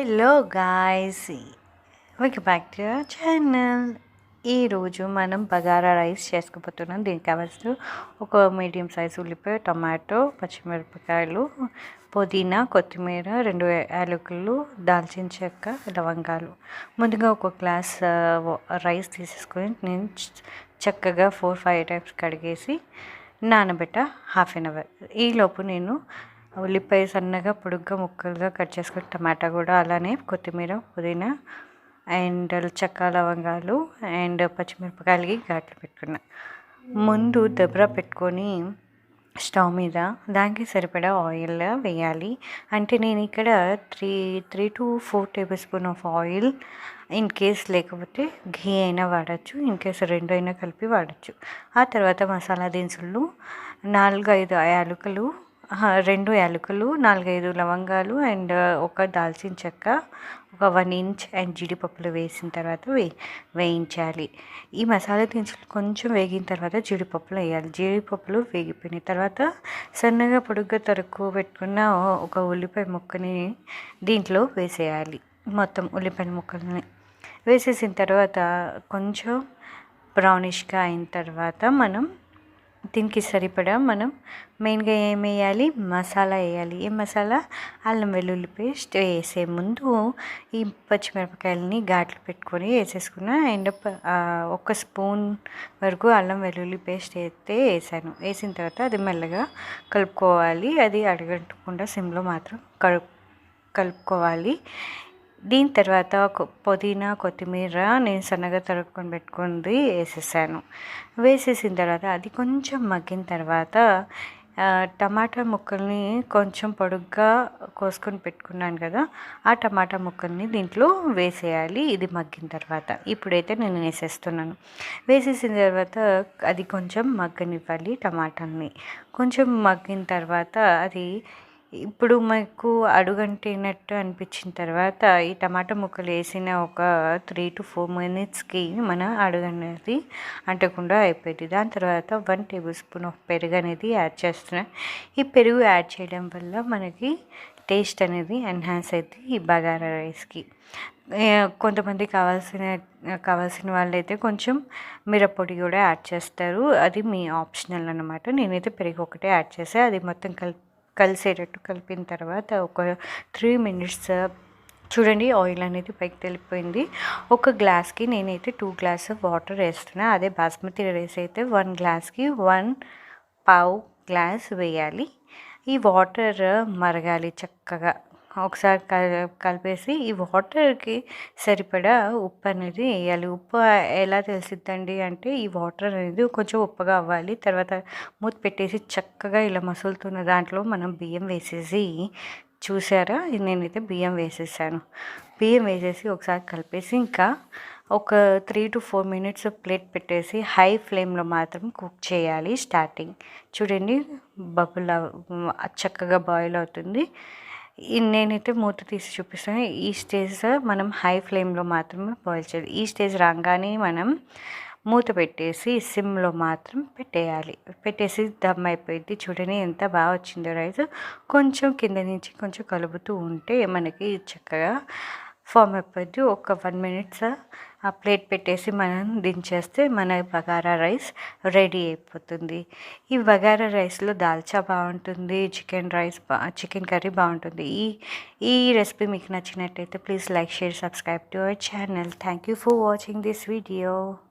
Hello guys. Welcome back to your channel ఈరోజు మనం bagara rice చేసుకోబోతున్నాం. దీనికి కావాల్సిన ఒక మీడియం సైజ్ ఉల్లిపాయ టమాటో పచ్చిమిరపకాయలు పుదీనా కొత్తిమీర రెండు యాలకులు దాల్చిన చెక్క లవంగాలు. ముందుగా ఒక గ్లాస్ రైస్ తీసేసుకొని నేను చక్కగా ఫోర్ ఫైవ్ టైమ్స్ కడిగేసి నానబెట్ట హాఫ్ అన్ అవర్ ఈలోపు నేను ఉల్లిపాయ సన్నగా పొడుగ్గా ముక్కలుగా కట్ చేసుకుని టమాటా కూడా అలానే కొత్తిమీర పుదీనా అండ్ చెక్క లవంగాలు అండ్ పచ్చిమిరపకాయలకి ఘాట్లు పెట్టుకున్నా. ముందు దెబ్బర పెట్టుకొని స్టవ్ మీద దానికి సరిపడా ఆయిల్ వేయాలి. అంటే నేను ఇక్కడ three three to four tablespoon of oil in case లేకపోతే ఘీ అయినా వాడచ్చు ఇన్ కేస్ రెండు అయినా కలిపి వాడచ్చు. ఆ తర్వాత మసాలా దినుసులు నాలుగు ఐదు యాలకులు రెండు యాలకులు నాలుగైదు లవంగాలు అండ్ ఒక దాల్చిన చెక్క ఒక వన్ ఇంచ్ అండ్ జీడిపప్పులు వేసిన తర్వాత వే వేయించాలి. ఈ మసాలా దినుసులు కొంచెం వేగిన తర్వాత జీడిపప్పులు వేయాలి. జీడిపప్పులు వేగిపోయిన తర్వాత సన్నగా పొడుగ్గా తరుక్కు పెట్టుకున్న ఒక ఉల్లిపాయ ముక్కని దీంట్లో వేసేయాలి. మొత్తం ఉల్లిపాయ ముక్కల్ని వేసేసిన తర్వాత కొంచెం బ్రౌనిష్గా అయిన తర్వాత మనం దీనికి సరిపడా మనం మెయిన్గా ఏం వేయాలి? మసాలా వేయాలి. ఏ మసాలా అల్లం వెల్లుల్లి పేస్ట్ వేసే ముందు ఈ పచ్చిమిరపకాయలని ఘాట్లు పెట్టుకొని వేసేసుకున్న అండ్ ఒక స్పూన్ వరకు అల్లం వెల్లుల్లి పేస్ట్ అయితే వేసాను. వేసిన తర్వాత అది మెల్లగా కలుపుకోవాలి. అది అడగంటకుండా సిమ్లో మాత్రం కలుపు కలుపుకోవాలి. దీని తర్వాత పుదీనా కొత్తిమీర నేను సన్నగా తరుక్కొని పెట్టుకుంది వేసేసాను. వేసేసిన తర్వాత అది కొంచెం మగ్గిన తర్వాత టమాటా ముక్కల్ని కొంచెం పొడుగ్గా కోసుకొని పెట్టుకున్నాను కదా ఆ టమాటా ముక్కల్ని దీంట్లో వేసేయాలి. ఇది మగ్గిన తర్వాత ఇప్పుడైతే నేను వేసేస్తున్నాను. వేసేసిన తర్వాత అది కొంచెం మగ్గనివ్వాలి టమాటాని. కొంచెం మగ్గిన తర్వాత అది ఇప్పుడు మాకు అడుగంటినట్టు అనిపించిన తర్వాత ఈ టమాటా ముక్కలు వేసిన ఒక త్రీ టు ఫోర్ మినిట్స్కి మన అడుగు అనేది అంటకుండా అయిపోయింది. దాని తర్వాత వన్ టేబుల్ స్పూన్ ఆఫ్ పెరుగు అనేది యాడ్ చేస్తున్నా. ఈ పెరుగు యాడ్ చేయడం వల్ల మనకి టేస్ట్ అనేది ఎన్హాన్స్ అవుతుంది ఈ బగారా రైస్కి. కొంతమంది కావాల్సిన కావాల్సిన వాళ్ళైతే కొంచెం మిరప్పొడి కూడా యాడ్ చేస్తారు. అది మీ ఆప్షనల్ అనమాట నేనైతే పెరుగు ఒకటే యాడ్ చేసా. అది మొత్తం కలిపి కలిసేటట్టు కలిపిన తర్వాత ఒక త్రీ మినిట్స్ uh, చూడండి ఆయిల్ అనేది పైకి తెలిపోయింది. ఒక గ్లాస్కి నేనైతే టూ గ్లాస్ వాటర్ వేస్తున్నా. అదే బాస్మతి రైస్ అయితే వన్ గ్లాస్కి వన్ పావు గ్లాస్ వేయాలి. ఈ వాటర్ uh, మరగాలి చక్కగా. ఒకసారి కలిపేసి ఈ వాటర్కి సరిపడా ఉప్పు అనేది వేయాలి. ఉప్పు ఎలా తెలిసిద్దండి అంటే ఈ వాటర్ అనేది కొంచెం ఉప్పుగా అవ్వాలి. తర్వాత మూత పెట్టేసి చక్కగా ఇలా మసులుతున్న దాంట్లో మనం బియ్యం వేసేసి చూసారా? నేనైతే బియ్యం వేసేసాను. బియ్యం వేసేసి ఒకసారి కలిపేసి ఇంకా ఒక three to four minutes plate పెట్టేసి హై ఫ్లేమ్లో మాత్రం కుక్ చేయాలి స్టార్టింగ్. చూడండి బబుల్ అవ్- చక్కగా బాయిల్ అవుతుంది. నేనైతే మూత తీసి చూపిస్తాను. ఈ స్టేజ్ మనం హై ఫ్లేమ్లో మాత్రమే బాయిల్ చేయాలి. ఈ స్టేజ్ రాగానే మనం మూత పెట్టేసి సిమ్లో మాత్రం పెట్టేయాలి. పెట్టేసి దమ్ అయిపోయింది. చూడని ఎంత బాగా వచ్చిందో రైస్. కొంచెం కింద నుంచి కొంచెం కలుపుతూ ఉంటే మనకి చక్కగా ఫామ్ అయిపోద్ది. ఒక వన్ మినిట్స్ ఆ ప్లేట్ పెట్టేసి మనం దించేస్తే మన బగారా రైస్ రెడీ అయిపోతుంది. ఈ బగారా రైస్లో దాల్చా బాగుంటుంది చికెన్ రైస్ బా చికెన్ కర్రీ బాగుంటుంది. ఈ ఈ రెసిపీ మీకు నచ్చినట్టయితే please like share subscribe to our channel. Thank you for watching this video.